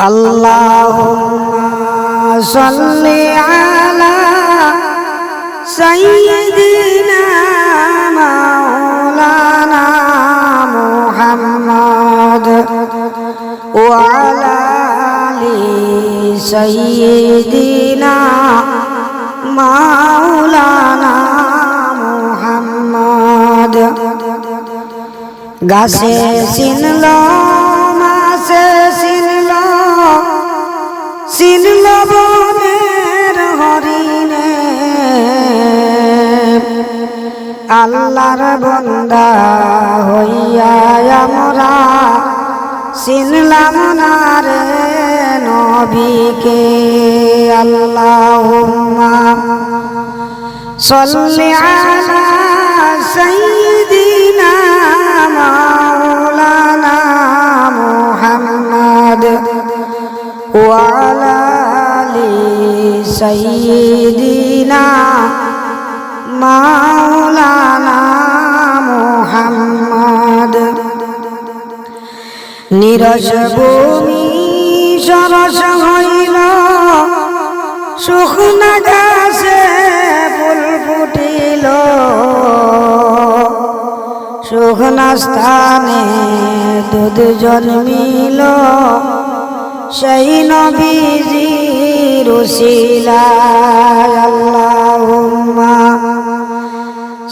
اللهم صل على سيدنا مولانا محمد وعلى آل سيدنا مولانا محمد গাছে চিনল মাসে আল্লাহর বন্দা হইয়া আমরা চিনলাম না রে নবীকে। আল্লাহ সল্লি আলা সাইয়্যিদিনা মাওলানা মুহাম্মদ ওয়া আলা আলি সাইয়্যিদিনা মাওলানা মোহাম্মদ। নিরস ভূমি সরস হইল, শুকনা গাছে ফুল ফুটিল। শুকনা স্থানে দুধ জন্মিল, সেই নবীজি রুশিলা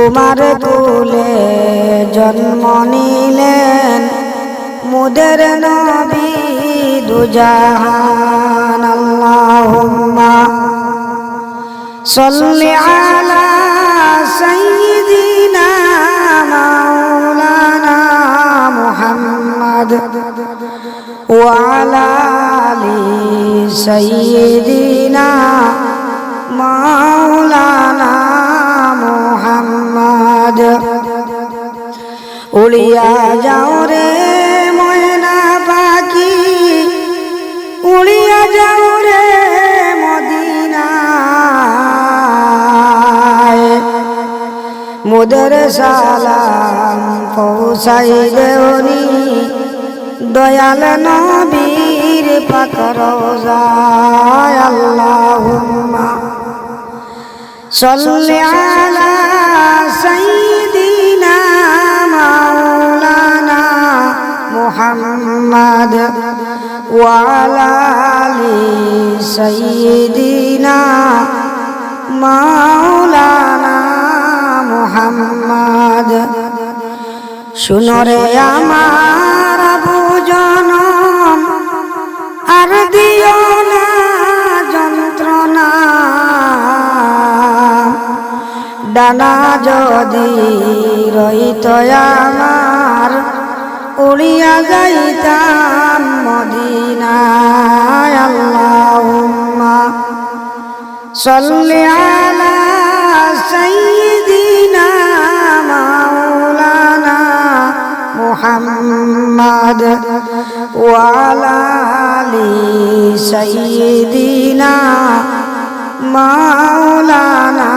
তোমার তুলে জন্ম নিলেন মুদের নবী দুজাহান। আল্লাহুম্মা সল্লি আলা সাইয়্যিদিনা মাওলানা মুহাম্মদ ওয়া আলা আলি সাইয়্যিদিনা মা উড়িয়া যাও রে ময়না পাখি। উড়িয়া যাও রে মদিনায়। মোদের সালাম পৌঁছাই দেওনি। দয়াল নবীর পাকর যায় আল্লাহুম্মা। সাল্লি আলা সাইয়্যিদিনা মুহাম্মদ ওয়ালা আলি সাইয়্যিদিনা মাওলানা মুহাম্মদ। শুনরে আমার আবু জনম, আর দিও না যন্ত্রণা। ডানা যদি রহিত আমার উড়িয়া যাইতাম মদিনায় আল্লাহুম্মা সাল্লি আলা সাইয়্যিদিনা মাওলানা মুহাম্মদ ওয়ালা আলি সাইয়্যিদিনা মাওলানা